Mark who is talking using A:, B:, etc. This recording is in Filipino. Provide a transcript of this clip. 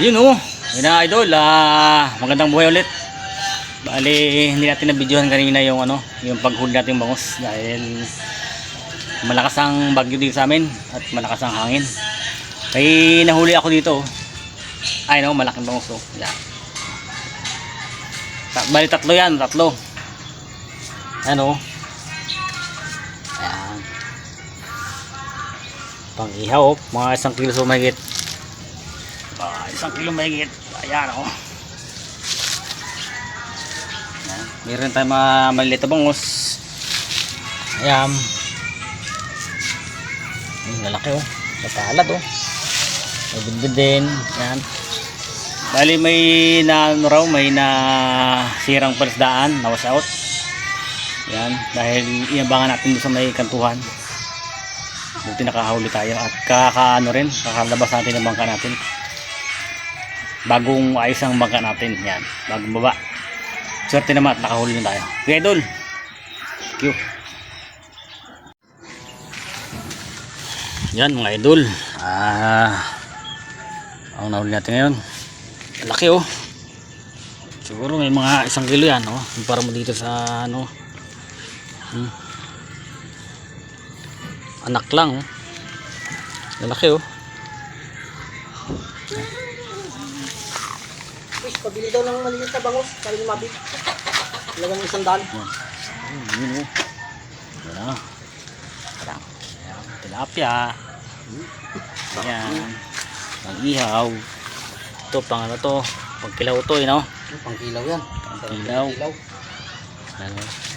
A: Yun oh, yun na idol, ah, magandang buhay ulit. Bali, hindi natin na-videohan kanina yung ano, yung paghuli natin yung bangus dahil malakas ang bagyo dito sa amin at malakas ang hangin. May nahuli ako dito. oh. Ay no, malaking bangus oh. Ta- Bali tatlo yan, tatlo. Ano? Ayan. Pang ihaw, oh. mga isang kilo so mahigit. Ah, isang kilo mahigit. Ayan ako. Ayan. Meron tayong mga maliliit na bangus. Ayan. Ay, lalaki oh. Matalat oh. May bidbid din. Ayan. Bali may na ano raw, may na sirang palisdaan, na wash out. Yan, dahil inabangan natin doon sa may kantuhan. Buti nakahuli tayo at kakaano rin, kakalabas natin ang bangka natin. Bagong ayos ang bangka natin. Yan, bagong baba. Swerte naman at nakahuli na tayo. Okay, idol. Thank you. Yan mga idol. Ah, ang nahuli natin ngayon. Laki oh. Siguro may mga isang kilo yan oh. Para mo dito sa ano. Hmm. Anak lang oh. Lalaki oh.
B: Wish, pabili daw ng maliit na bangus. Para lumabit. Talagang isang daan.
A: Ayun, yun oh. Yan oh. Yan. Yan. Tilapia. Yan. Ang ihaw. Ito pang ano to. Pang kilaw to, you know.
B: Pang kilaw yan.
A: Kilaw.
B: Kilaw.
A: Ano.